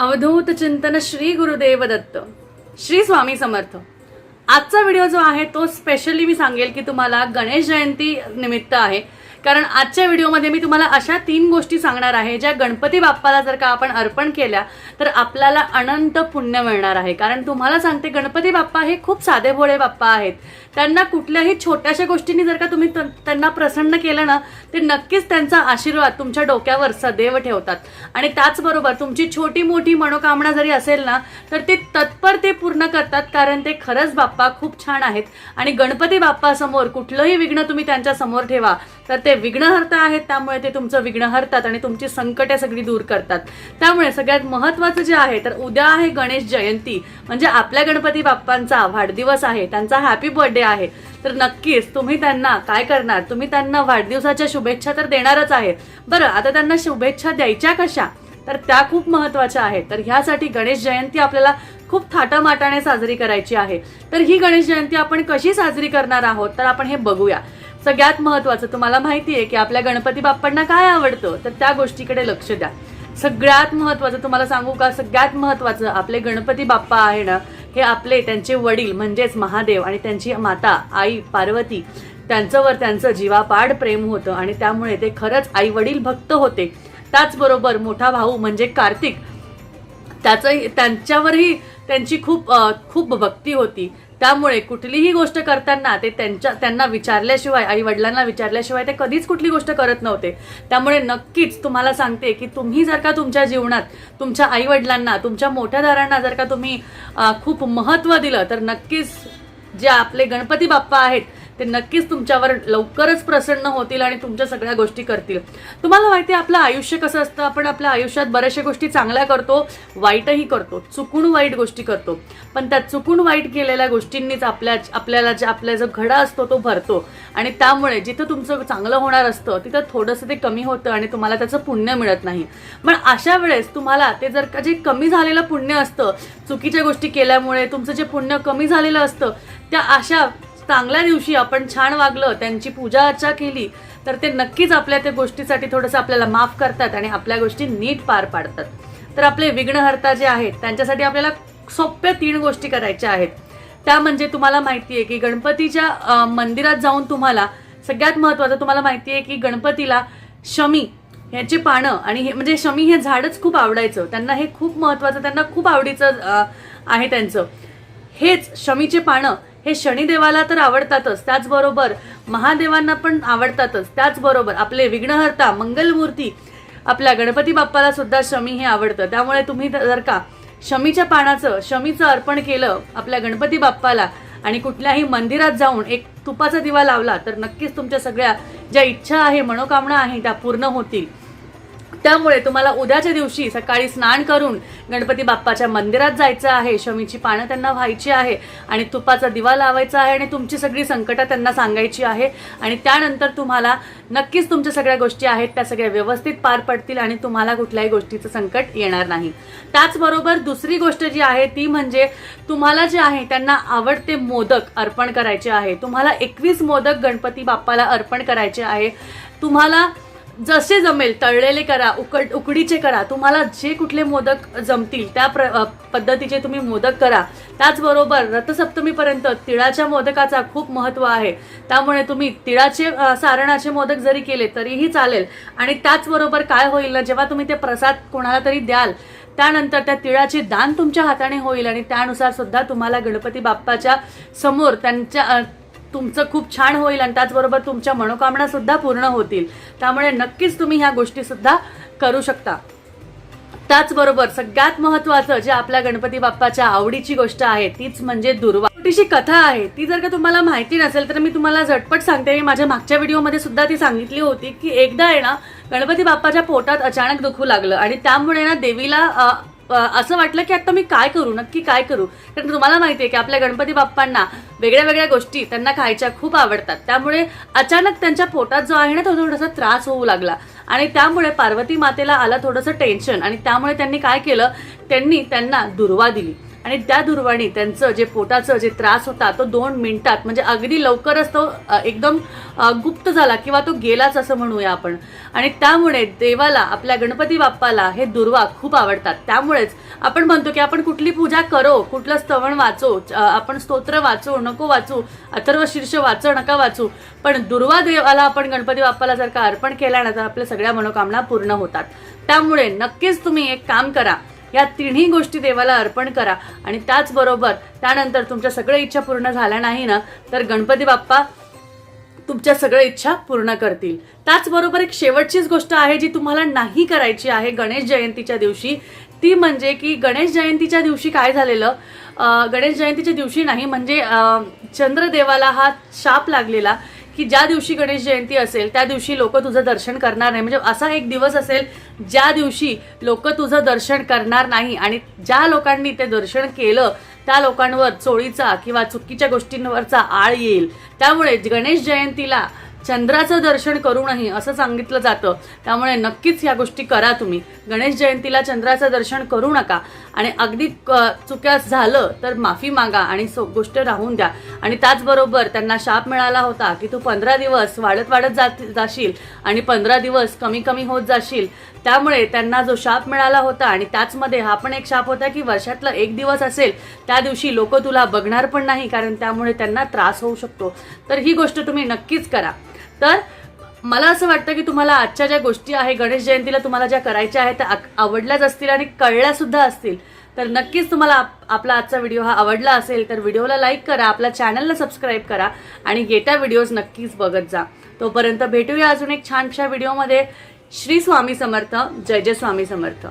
अवधूत चिंतन श्री गुरुदेव दत्त. श्री स्वामी समर्थ. आजचा व्हिडिओ जो आहे तो स्पेशली मी सांगेल की तुम्हाला गणेश जयंती निमित्त आहे. कारण आजच्या व्हिडिओमध्ये मी तुम्हाला अशा तीन गोष्टी सांगणार आहे ज्या गणपती बाप्पाला जर का आपण अर्पण केल्या तर आपल्याला अनंत पुण्य मिळणार आहे. कारण तुम्हाला सांगते गणपती बाप्पा हे खूप साधे भोळे बाप्पा आहेत. त्यांना कुठल्याही छोट्याशा गोष्टींनी जर का तुम्ही त- त्यांना प्रसन्न केलं ना ते नक्कीच त्यांचा आशीर्वाद तुमच्या डोक्यावर सदैव ठेवतात. आणि त्याचबरोबर तुमची छोटी मोठी मनोकामना जरी असेल ना तर ते तत्पर ते पूर्ण करतात कारण ते खरंच बाप्पा खूप छान आहेत. आणि गणपती बाप्पासमोर कुठलंही विघ्न तुम्ही त्यांच्यासमोर ठेवा तर ते विघ्नहर्ता आहेत त्यामुळे ते तुमचं विघ्न हरतात आणि तुमची संकटे सगळी दूर करतात. त्यामुळे सगळ्यात महत्वाचं जे आहे तर उद्या आहे गणेश जयंती. म्हणजे आपल्या गणपती बाप्पांचा वाढदिवस आहे त्यांचा हॅपी बर्थडे आहे. तर नक्कीच तुम्ही त्यांना काय करणार? तुम्ही त्यांना वाढदिवसाच्या शुभेच्छा तर देणारच आहे. बरं आता त्यांना शुभेच्छा द्यायच्या कशा? तर त्या खूप महत्त्वाच्या आहेत. तर ह्यासाठी गणेश जयंती आपल्याला खूप थाटामाटाने साजरी करायची आहे. तर ही गणेश जयंती आपण कशी साजरी करणार आहोत? तर आपण हे बघूया. सगळ्यात महत्वाचं तुम्हाला माहिती आहे की आपल्या गणपती बाप्पांना काय आवडतं तर त्या गोष्टीकडे लक्ष द्या. सगळ्यात महत्वाचं तुम्हाला सांगू का सगळ्यात महत्वाचं आपले गणपती बाप्पा आहे ना हे आपले त्यांचे वडील म्हणजेच महादेव आणि त्यांची माता आई पार्वती त्यांच्यावर त्यांचं जीवापाड प्रेम होतं आणि त्यामुळे ते खरंच आई वडील भक्त होते. त्याचबरोबर मोठा भाऊ म्हणजे कार्तिक त्याचं त्यांच्यावरही त्यांची खूप खूप भक्ती होती. त्यामुळे कुठलीही गोष्ट करताना ते त्यांच्या त्यांना विचारल्याशिवाय आई वडिलांना विचारल्याशिवाय ते कधीच कुठली गोष्ट करत नव्हते. त्यामुळे नक्कीच तुम्हाला सांगते की तुम्ही जर का तुमच्या जीवनात तुमच्या आई वडिलांना तुमच्या मोठ्यादारांना जर का तुम्ही खूप महत्त्व दिलं तर नक्कीच जे आपले गणपती बाप्पा आहेत ते नक्कीच तुमच्यावर लवकरच प्रसन्न होतील आणि तुमच्या सगळ्या गोष्टी करतील. तुम्हाला माहिती आहे आपलं आयुष्य कसं असतं? आपण आपल्या आयुष्यात बऱ्याचशा गोष्टी चांगल्या करतो वाईटही करतो चुकून वाईट गोष्टी करतो. पण त्या चुकून वाईट केलेल्या गोष्टींनीच आपल्या आपल्याला जे आपला जो घडा असतो तो भरतो. आणि त्यामुळे जिथं तुमचं चांगलं होणार असतं तिथं थोडंसं ते कमी होतं आणि तुम्हाला त्याचं पुण्य मिळत नाही. पण अशा वेळेस तुम्हाला ते जर का जे कमी झालेलं पुण्य असतं चुकीच्या गोष्टी केल्यामुळे तुमचं जे पुण्य कमी झालेलं असतं त्या अशा चांगल्या दिवशी आपण छान वागलं त्यांची पूजा अर्चा केली तर ते नक्कीच आपल्या त्या गोष्टीसाठी थोडंसं आपल्याला माफ करतात आणि आपल्या गोष्टी नीट पार पाडतात. तर आपले विघ्नहर्ता जे आहेत त्यांच्यासाठी आपल्याला सोप्या तीन गोष्टी करायच्या आहेत. त्या म्हणजे तुम्हाला माहिती आहे की गणपतीच्या मंदिरात जाऊन तुम्हाला सगळ्यात महत्त्वाचं तुम्हाला माहिती आहे की गणपतीला शमी ह्याची पानं आणि हे म्हणजे शमी हे झाडच खूप आवडायचं. त्यांना हे खूप महत्त्वाचं त्यांना खूप आवडीचं आहे त्यांचं. हेच शमीचे पानं हे शनिदेवाला तर आवडतातच त्याचबरोबर महादेवांना पण आवडतातच त्याचबरोबर आपले विघ्नहर्ता मंगलमूर्ती आपल्या गणपती बाप्पाला सुद्धा शमी हे आवडतं. त्यामुळे तुम्ही जर का शमीच्या पानाचं शमीचं अर्पण केलं आपल्या गणपती बाप्पाला आणि कुठल्याही मंदिरात जाऊन एक तुपाचा दिवा लावला तर नक्कीच तुमच्या सगळ्या ज्या इच्छा आहे मनोकामना आहे त्या पूर्ण होतील. त्यामुळे तुम्हाला उद्याच्या दिवशी सकाळी स्नान करून गणपती बाप्पाच्या मंदिरात जायचं आहे. शमीची पानं त्यांना व्हायची आहे आणि तुपाचा दिवा लावायचा आहे आणि तुमची सगळी संकटं त्यांना सांगायची आहे. आणि त्यानंतर तुम्हाला नक्कीच तुमच्या सगळ्या गोष्टी आहेत त्या सगळ्या व्यवस्थित पार पडतील आणि तुम्हाला कुठल्याही गोष्टीचं संकट येणार नाही. त्याचबरोबर दुसरी गोष्ट जी आहे ती म्हणजे तुम्हाला जे आहे त्यांना आवडते मोदक अर्पण करायचे आहे. तुम्हाला एकवीस मोदक गणपती बाप्पाला अर्पण करायचे आहे. तुम्हाला जसे जमेल तळलेले करा उकड उकडीचे करा. तुम्हाला जे कुठले मोदक जमतील त्या प्र पद्धतीचे तुम्ही मोदक करा. त्याचबरोबर रथसप्तमीपर्यंत तिळाच्या मोदकाचा खूप महत्त्व आहे. त्यामुळे तुम्ही तिळाचे सारणाचे मोदक जरी केले तरीही चालेल. आणि त्याचबरोबर काय होईल ना जेव्हा तुम्ही ते प्रसाद कोणाला तरी द्याल त्यानंतर त्या तिळाचे दान तुमच्या हाताने होईल आणि त्यानुसार सुद्धा तुम्हाला गणपती बाप्पाच्या समोर त्यांच्या तुमचं खूप छान होईल आणि त्याचबरोबर तुमच्या मनोकामना सुद्धा पूर्ण होतील. त्यामुळे नक्कीच तुम्ही ह्या गोष्टी सुद्धा करू शकता. त्याचबरोबर सगळ्यात महत्वाचं जे आपल्या गणपती बाप्पाच्या आवडीची गोष्ट आहे तीच म्हणजे दुर्वा. छोटीशी कथा आहे ती जर का तुम्हाला माहिती नसेल तर मी तुम्हाला झटपट सांगते. मी माझ्या मागच्या व्हिडिओमध्ये सुद्धा ती सांगितली होती की एकदा आहे ना गणपती बाप्पाच्या पोटात अचानक दुखू लागलं आणि त्यामुळे ना देवीला असं वाटलं की आता मी काय करू? नक्की काय करू? कारण तुम्हाला माहिती आहे की आपल्या गणपती बाप्पांना वेगळ्या वेगळ्या गोष्टी त्यांना खायच्या खूप आवडतात. त्यामुळे अचानक त्यांच्या पोटात जो आहे ना तो थोडासा त्रास होऊ लागला. आणि त्यामुळे पार्वती मातेला आलं थोडंसं टेन्शन आणि त्यामुळे त्यांनी काय केलं? त्यांनी त्यांना दुर्वा दिली. आणि त्या दुर्वाणी त्यांचं जे पोटाचं जे त्रास होता तो दोन मिनिटात म्हणजे अगदी लवकरच तो एकदम गुप्त झाला किंवा तो गेलाच असं म्हणूया आपण. आणि त्यामुळे देवाला आपल्या गणपती बाप्पाला हे दुर्वा खूप आवडतात. त्यामुळेच आपण म्हणतो की आपण कुठली पूजा करो कुठलं स्तवण वाचो आपण स्तोत्र वाचू नको वाचू अथर्व शीर्ष वाचो नका वाचू. पण दुर्वा देवाला आपण गणपती बाप्पाला जर का अर्पण केला ना तर आपल्या सगळ्या मनोकामना पूर्ण होतात. त्यामुळे नक्कीच तुम्ही एक काम करा या तिन्ही गोष्टी देवाला अर्पण करा. आणि त्याचबरोबर त्यानंतर तुमच्या सगळ्या इच्छा पूर्ण झाल्या नाही ना तर गणपती बाप्पा तुमच्या सगळ्या इच्छा पूर्ण करतील. त्याचबरोबर एक शेवटचीच गोष्ट आहे जी तुम्हाला नाही करायची आहे गणेश जयंतीच्या दिवशी ती म्हणजे की गणेश जयंतीच्या दिवशी काय झालेलं? गणेश जयंतीच्या दिवशी नाही म्हणजे चंद्रदेवाला हा शाप लागलेला. की ज्या दिवशी गणेश जयंती असेल त्या दिवशी लोक तुझं दर्शन करणार नाही. म्हणजे असा एक दिवस असेल ज्या दिवशी लोक तुझं दर्शन करणार नाही आणि ज्या लोकांनी ते दर्शन केलं त्या लोकांवर चोळीचा किंवा चुकीच्या गोष्टींवरचा आळ येईल. त्यामुळे गणेश जयंतीला चंद्राचं दर्शन करू असं सांगितलं जातं. त्यामुळे नक्कीच ह्या गोष्टी करा तुम्ही. गणेश जयंतीला चंद्राचं दर्शन करू नका. आणि अगदी क- चुक्यास झालं तर माफी मागा आणि सो गोष्ट राहून द्या. आणि त्याचबरोबर त्यांना शाप मिळाला होता की तू पंधरा दिवस वाढत वाढत जात जाशील आणि पंधरा दिवस कमी कमी होत जाशील. त्यामुळे त्यांना जो शाप मिळाला होता आणि त्याचमध्ये हा पण एक शाप होता की वर्षातला एक दिवस असेल त्या दिवशी लोक तुला बघणार पण नाही कारण त्यामुळे त्यांना त्रास होऊ शकतो. तर ही गोष्ट तुम्ही नक्कीच करा. तर मला असं वाटतं की तुम्हाला आजच्या ज्या गोष्टी आहे गणेश जयंतीला तुम्हाला ज्या करायच्या आहेत त्या आवडल्याच असतील आणि कळल्यासुद्धा असतील. तर नक्कीच तुम्हाला आप- आपला आजचा व्हिडिओ हा आवडला असेल तर व्हिडिओला लाईक करा आपल्या चॅनलला सबस्क्राईब करा आणि येत्या व्हिडिओज नक्कीच बघत जा. तोपर्यंत भेटूया अजून एक छानशा व्हिडिओमध्ये. श्री स्वामी समर्थ जय जय स्वामी समर्थ.